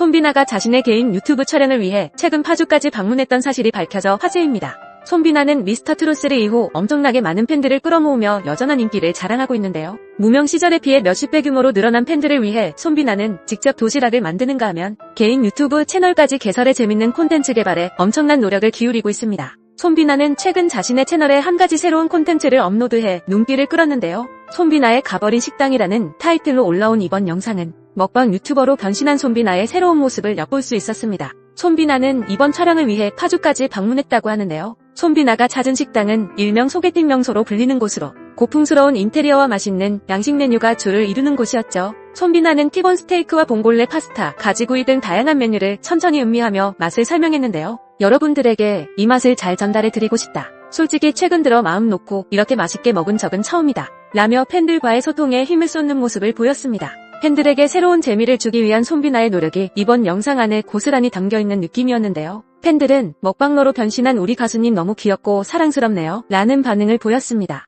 손비나가 자신의 개인 유튜브 촬영을 위해 최근 파주까지 방문했던 사실이 밝혀져 화제입니다. 손비나는 미스터 트롯3 이후 엄청나게 많은 팬들을 끌어모으며 여전한 인기를 자랑하고 있는데요. 무명 시절에 비해 몇십 배 규모로 늘어난 팬들을 위해 손비나는 직접 도시락을 만드는가 하면 개인 유튜브 채널까지 개설해 재밌는 콘텐츠 개발에 엄청난 노력을 기울이고 있습니다. 손비나는 최근 자신의 채널에 한 가지 새로운 콘텐츠를 업로드해 눈길을 끌었는데요. 손비나의 가버린 식당이라는 타이틀로 올라온 이번 영상은 먹방 유튜버로 변신한 손비나의 새로운 모습을 엿볼 수 있었습니다. 손비나는 이번 촬영을 위해 파주까지 방문했다고 하는데요. 손비나가 찾은 식당은 일명 소개팅 명소로 불리는 곳으로 고풍스러운 인테리어와 맛있는 양식 메뉴가 주를 이루는 곳이었죠. 손비나는 티본 스테이크와 봉골레 파스타, 가지구이 등 다양한 메뉴를 천천히 음미하며 맛을 설명했는데요. 여러분들에게 이 맛을 잘 전달해 드리고 싶다. 솔직히 최근 들어 마음 놓고 이렇게 맛있게 먹은 적은 처음이다. 라며 팬들과의 소통에 힘을 쏟는 모습을 보였습니다. 팬들에게 새로운 재미를 주기 위한 손비나의 노력이 이번 영상 안에 고스란히 담겨있는 느낌이었는데요. 팬들은 먹방러로 변신한 우리 가수님 너무 귀엽고 사랑스럽네요. 라는 반응을 보였습니다.